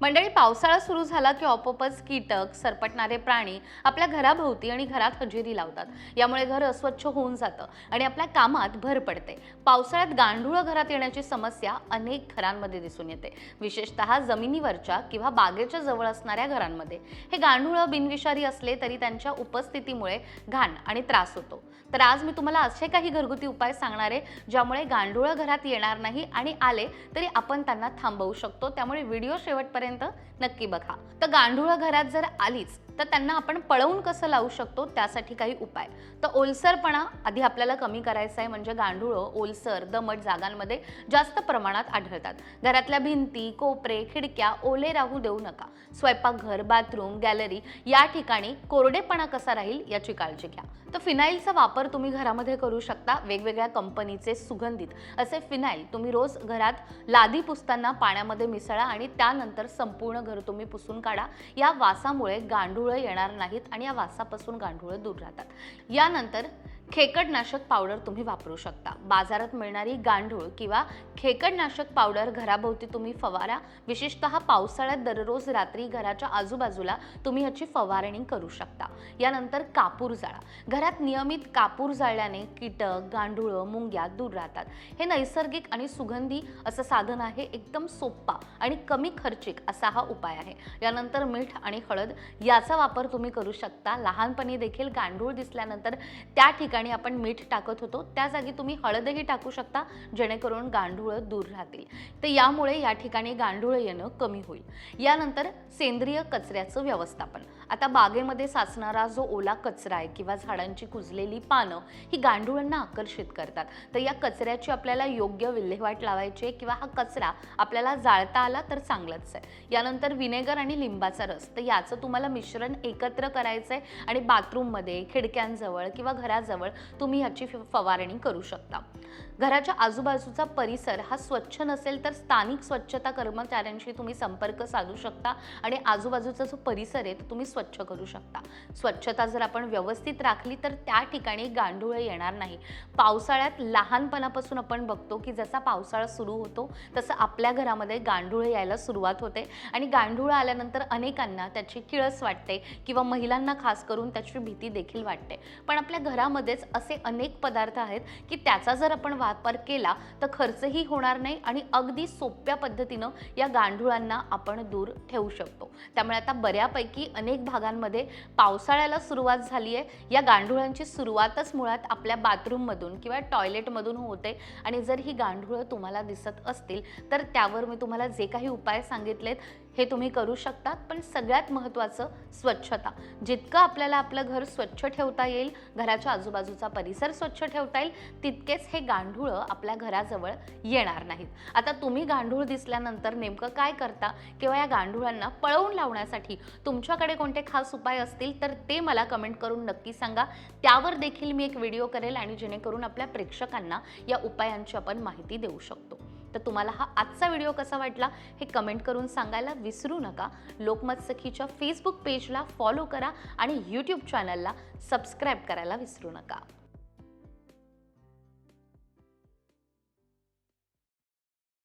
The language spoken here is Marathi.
मंडळी पावसाळा सुरू झाला की आपोआपच कीटक सरपटणारे प्राणी आपल्या घराभोवती आणि घरात हजेरी लावतात. यामुळे घर अस्वच्छ होऊन जातं आणि आपल्या कामात भर पडते. पावसाळ्यात गांडुळं घरात येण्याची समस्या अनेक घरांमध्ये दिसून येते. विशेषतः जमिनीवरच्या किंवा बागेच्या जवळ असणाऱ्या घरांमध्ये. हे गांडुळं बिनविषारी असले तरी त्यांच्या उपस्थितीमुळे घाण आणि त्रास होतो. तर आज मी तुम्हाला असे काही घरगुती उपाय सांगणार आहे ज्यामुळे गांडुळं घरात येणार नाही आणि आले तरी आपण त्यांना थांबवू शकतो. त्यामुळे व्हिडिओ शेवटपर्यंत नक्की बघा. तर गांडूळ घरात जर आलीच तर त्यांना आपण पळवून कसं लावू शकतो त्यासाठी काही उपाय. तर ओलसरपणा आधी आपल्याला कमी करायचा आहे म्हणजे गांडुळं ओलसर दमट जागांमध्ये जास्त प्रमाणात आढळतात. घरातल्या भिंती कोपरे खिडक्या ओले राहू देऊ नका. स्वयंपाकघर बाथरूम गॅलरी या ठिकाणी कोरडेपणा कसा राहील याची काळजी घ्या. तर फिनाईलचा वापर तुम्ही घरामध्ये करू शकता वेगवेगळ्या कंपनीचे सुगंधित. असे फिनाईल तुम्ही रोज घरात लादी पुसताना पाण्यामध्ये मिसळा आणि त्यानंतर संपूर्ण घर तुम्ही पुसून काढा. या वासामुळे गांडूळ येणार नाहीत आणि या वासापासून गांडुळं दूर राहतात. यानंतर खेकडनाशक पावडर तुम्ही वापरू शकता. बाजारात मिळणारी गांडूळ किंवा खेकडनाशक पावडर घराभोवती तुम्ही फवारा. विशेषतः पावसाळ्यात दररोज रात्री घराच्या आजूबाजूला तुम्ही ह्याची फवारणी करू शकता. यानंतर कापूर जाळा. घरात नियमित कापूर जाळल्याने कीटक गांडूळ मुंग्या दूर राहतात. हे नैसर्गिक आणि सुगंधी असं साधन आहे एकदम सोप्पा आणि कमी खर्चिक असा हा उपाय आहे. यानंतर मीठ आणि हळद याचा वापर तुम्ही करू शकता. लहानपणी देखील गांडूळ दिसल्यानंतर त्या ठिकाणी आपण मीठ टाकत होतो त्या जागी तुम्ही हळदही टाकू शकता जेणेकरून गांडूळं दूर राहतील. तर यामुळे या ठिकाणी गांडूळं येणं कमी होईल. यानंतर सेंद्रिय कचऱ्याचं व्यवस्थापन. आता बागेमध्ये साचणारा जो ओला कचरा आहे किंवा झाडांची कुजलेली पानं ही गांडुळांना आकर्षित करतात. तर या कचऱ्याची आपल्याला योग्य विल्हेवाट लावायची आहे किंवा हा कचरा आपल्याला जाळता आला तर चांगलाच आहे. यानंतर विनेगर आणि लिंबाचा रस. तर याचं तुम्हाला मिश्रण एकत्र करायचं आहे आणि बाथरूममध्ये खिडक्यांजवळ किंवा घराजवळ तुम्ही ह्याची फ- फवारणी करू शकता. घराच्या आजूबाजूचा परिसर हा स्वच्छ नसेल तर स्थानिक स्वच्छता कर्मचाऱ्यांशी तुम्ही संपर्क साधू शकता आणि आजूबाजूचा जो परिसर आहे तो तुम्ही स्वच्छ करू शकता. स्वच्छता जर आपण व्यवस्थित राखली तर त्या ठिकाणी गांडुळे येणार नाही. पावसाळ्यात लहानपणापासून आपण बघतो की जसा पावसाळा सुरू होतो तसं आपल्या घरामध्ये गांडुळे यायला सुरुवात होते आणि गांडुळं आल्यानंतर अनेकांना त्याची किळस वाटते किंवा महिलांना खास करून त्याची भीती देखील वाटते. पण आपल्या घरामध्ये घरामध्येच असे अनेक पदार्थ आहेत की त्याचा जर आपण वापर केला तर खर्चही होणार नाही आणि अगदी सोप्या पद्धतीनं या गांडुळांना आपण दूर ठेवू शकतो. त्यामुळे आता बऱ्यापैकी अनेक भागांमध्ये पावसाळ्याला सुरुवात झाली आहे. या गांडुळांची सुरुवातच मुळात आपल्या बाथरूममधून किंवा टॉयलेटमधून होते आणि जर ही गांडुळं तुम्हाला दिसत असतील तर त्यावर मी तुम्हाला जे काही उपाय सांगितलेत हे तुम्ही करू शकतात पण सगळ्यात महत्त्वाचं स्वच्छता. जितकं आपल्याला आपलं घर स्वच्छ ठेवता येईल घराच्या आजूबाजूचा परिसर स्वच्छ ठेवता येईल तितकेच हे गांढूळं आपल्या घराजवळ येणार नाहीत. आता तुम्ही गांढूळ दिसल्यानंतर नेमकं काय करता किंवा या गांढुळांना पळवून लावण्यासाठी तुमच्याकडे कोणते खास उपाय असतील तर ते मला कमेंट करून नक्की सांगा. त्यावर देखील मी एक व्हिडिओ करेल आणि जेणेकरून आपल्या प्रेक्षकांना या उपायांची आपण माहिती देऊ शकतो. तर तुम्हाला हा आजचा व्हिडिओ कसा वाटला हे कमेंट करून सांगायला विसरू नका. लोकमत सखीच्या फेसबुक पेजला फॉलो करा आणि यूट्यूब चॅनलला सबस्क्राईब करायला विसरू नका.